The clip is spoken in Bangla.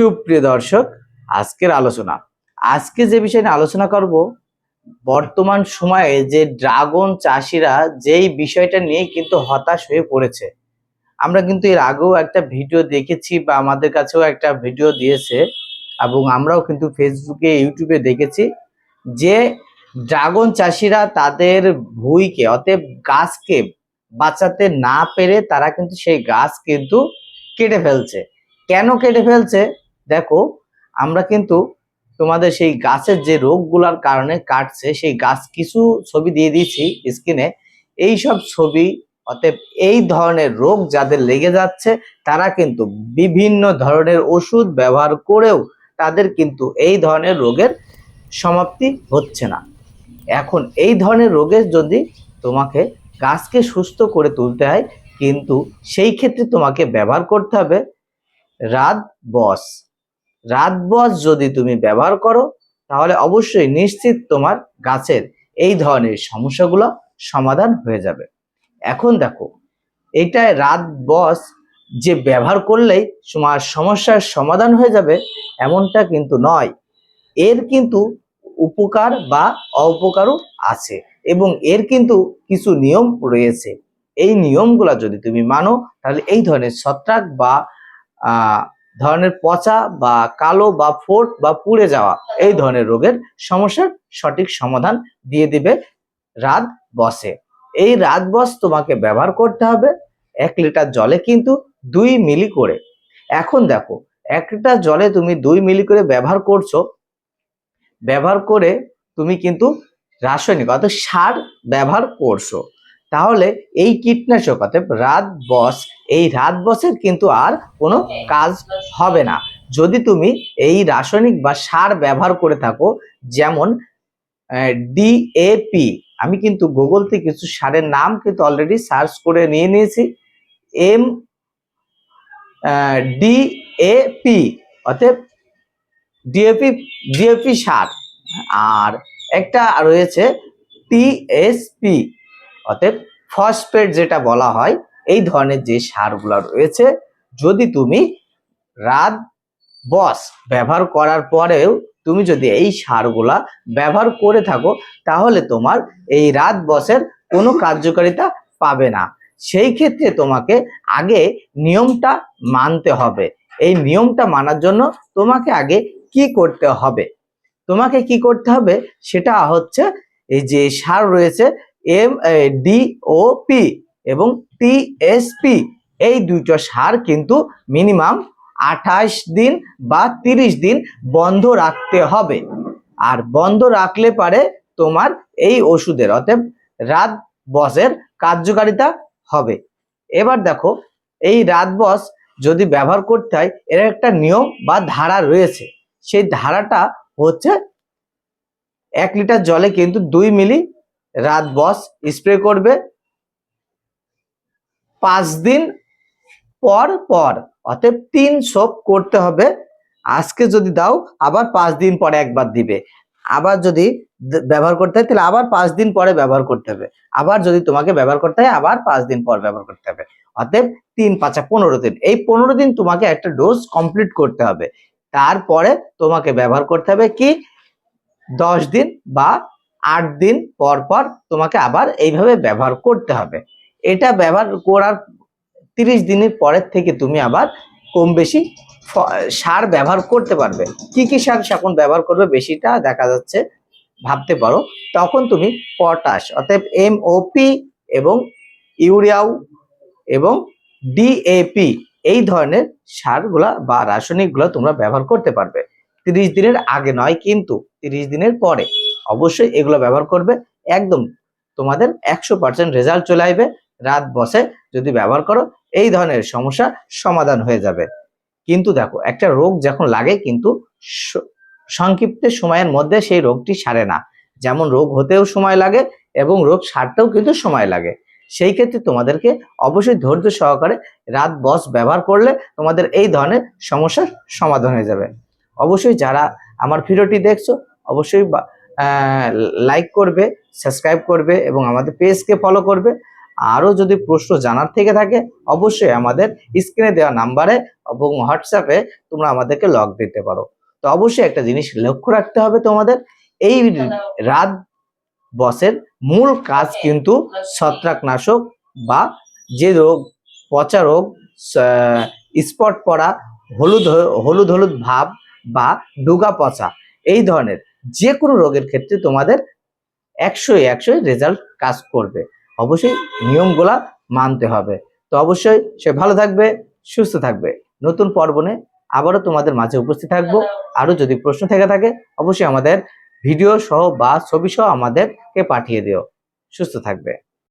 সুপ্রিয় দর্শক, আজকের আলোচনা। আজকে যে বিষয় নিয়ে আলোচনা করব, বর্তমান সময়ে যে ড্রাগন চাষিরা যেই বিষয়টা নিয়ে কিন্তু হতাশ হয়ে পড়েছে। আমরা কিন্তু এর আগেও একটা ভিডিও দেখেছি বা আমাদের কাছেও একটা ভিডিও দিয়েছে এবং আমরাও কিন্তু ফেসবুকে ইউটিউবে দেখেছি যে ড্রাগন চাষিরা তাদের ভুঁইকে, অতএব গাছকে বাঁচাতে না পেরে তারা কিন্তু সেই গাছ কিন্তু কেটে ফেলছে। কেন কেটে ফেলছে? দেখো, আমরা কিন্তু তোমাদের সেই গাছের যে রোগগুলার কারণে কাটছে, সেই গাছ কিছু ছবি দিয়ে দিয়েছি স্ক্রিনে এই সব ছবি, অতএব এই ধরনের রোগ যাদের লেগে যাচ্ছে, তারা কিন্তু বিভিন্ন ধরনের ওষুধ ব্যবহার করেও তাদের কিন্তু এই ধরনের রোগের সমাপ্তি হচ্ছে না। এখন এই ধরনের রোগের যদি তোমাকে গাছকে সুস্থ করে তুলতে হয়, কিন্তু সেই ক্ষেত্রে তোমাকে ব্যবহার করতে হবে রাত বস। রাত বস যদি তুমি ব্যবহার করো, তাহলে অবশ্যই নিশ্চিত তোমার গাছের এই ধরনের সমস্যাগুলো সমাধান হয়ে যাবে। এখন দেখো এটা রাত বস যে ব্যবহার করলেই তোমার সমস্যার সমাধান হয়ে যাবে এমনটা কিন্তু নয়। এর কিন্তু উপকার বা অপকারও আছে এবং এর কিন্তু কিছু নিয়ম রয়েছে। এই নিয়মগুলো যদি তুমি মানো, তাহলে এই ধরনের ছত্রাক বা ধরনের পচা বা কালো বা ফোট বা পুড়ে যাওয়া এই ধরনের রোগের সমস্যার সঠিক সমাধান দিয়ে দিবে রাত বসে। এই রাত বস তোমাকে ব্যবহার করতে হবে এক লিটার জলে কিন্তু দুই মিলি করে। এখন দেখো, এক লিটার জলে তুমি দুই মিলি করে ব্যবহার করছ, ব্যবহার করে তুমি কিন্তু রাসায়নিক অর্থাৎ সার ব্যবহার করছ। তাহলে এই কীটনাশক অর্থাৎ রাত বস এই রাত বসের কিন্তু আর কোনো কাজ হবে না। যদি তুমি এই রাসায়নিক বা সার ব্যবহার করে থাকো, যেমন ডিএপি আমি কিন্তু গুগল থেকে কিছু সারের নাম কিন্তু অলরেডি সার্চ করে নিয়ে নিয়েছি। এম ডিএপি অর্থাৎ ডিএপি ডিএপি সার। আর একটা রয়েছে টিএসপি অর্থাৎ ফসফেট যেটা বলা হয় এই ধরনের যে সারগুলো রয়েছে, যদি তুমি রাত বস ব্যবহার করার পরেও তুমি যদি এই সারগুলা ব্যবহার করে থাকো, তাহলে তোমার এই রাত বসের কোনো কার্যকারিতা পাবে না। সেই ক্ষেত্রে তোমাকে আগে নিয়মটা মানতে হবে। এই নিয়মটা মানার জন্য তোমাকে আগে কি করতে হবে? তোমাকে কি করতে হবে? সেটা হচ্ছে এই যে সার রয়েছে এম ডিওপি এবং টিএসপি এই দুটো সার কিন্তু মিনিমাম আঠাশ দিন বা তিরিশ দিন বন্ধ রাখতে হবে। আর বন্ধ রাখলে পারে তোমার এই ওষুধের, অতএব রাত বসের কার্যকারিতা হবে। এবার দেখো, এই রাত বস যদি ব্যবহার করতে হয়, এর একটা নিয়ম বা ধারা রয়েছে। সেই ধারাটা হচ্ছে এক লিটার জলে কিন্তু দুই মিলি রাত বস স্প্রে করবে পাঁচ দিন পর পর। অতএব তিন সোপ করতে হবে। আজকে যদি দাও, আবার পাঁচ দিন পরে একবার দিবে। আবার যদি ব্যবহার করতে হয়, তাহলে আবার পাঁচ দিন পরে ব্যবহার করতে হবে। আবার যদি তোমাকে ব্যবহার করতে হয়, আবার পাঁচ দিন পর ব্যবহার করতে হবে। অতএব তিন, পাঁচা পনেরো দিন। এই পনেরো দিন তোমাকে একটা ডোজ কমপ্লিট করতে হবে। তারপরে তোমাকে ব্যবহার করতে হবে কি? দশ দিন বা আট দিন পর পর তোমাকে আবার এইভাবে ব্যবহার করতে হবে। এটা ব্যবহার করার তিরিশ দিনের পরের থেকে তুমি আবার কম বেশি সার ব্যবহার করতে পারবে। কি কি সার এখন ব্যবহার করবে বেশিটা দেখা যাচ্ছে, ভাবতে পারো, তখন তুমি পটাশ অর্থাৎ এমওপি এবং ইউরিয়াও এবং ডিএপি এই ধরনের সারগুলা বা রাসায়নিকগুলো তোমরা ব্যবহার করতে পারবে। তিরিশ দিনের আগে নয় কিন্তু তিরিশ দিনের পরে অবশ্যই এগুলো ব্যবহার করবে, একদম তোমাদের একশো পার্সেন্ট রেজাল্ট চলে আসবে। রাত বসে যদি ব্যবহার করো, এই ধরনের সমস্যা সমাধান হয়ে যাবে। কিন্তু দেখো, একটা রোগ যখন লাগে কিন্তু সংক্ষিপ্ত সময়ের মধ্যে সেই রোগটি সারে না। যেমন রোগ হতেও সময় লাগে এবং রোগ সারতেও কিন্তু সময় লাগে। সেই ক্ষেত্রে তোমাদেরকে অবশ্যই ধৈর্য সহকারে রাত বস ব্যবহার করলে তোমাদের এই ধরনের সমস্যার সমাধান হয়ে যাবে। অবশ্যই যারা আমার ভিডিওটি দেখছ, অবশ্যই লাইক করবে সাবস্ক্রাইব করবে এবং আমাদের পেজকে ফলো করবে। আরও যদি প্রশ্ন জানার থেকে থাকে অবশ্যই আমাদের স্ক্রিনে দেওয়া নাম্বারে এবং হোয়াটসঅ্যাপে তোমরা আমাদেরকে লগ দিতে পারো। তো অবশ্যই একটা জিনিস লক্ষ্য রাখতে হবে তোমাদের এই রাত বসের মূল কাজ কিন্তু ছত্রাকনাশক বা যে রোগ পচা রোগ স্পট পড়া হলুদ হলুদ হলুদ ভাব বা ডুগা পচা এই ধরনের যে কোনো রোগের ক্ষেত্রে তোমাদের একশোই একশোই রেজাল্ট কাজ করবে। অবশ্যই নিয়মগুলা মানতে হবে। তো অবশ্যই সে ভালো থাকবে, সুস্থ থাকবে। নতুন পর্বনে আবারও তোমাদের মাঝে উপস্থিত থাকব। আরও যদি প্রশ্ন থেকে থাকে, অবশ্যই আমাদের ভিডিও সহ বা ছবি সহ আমাদেরকে পাঠিয়ে দিও। সুস্থ থাকবে।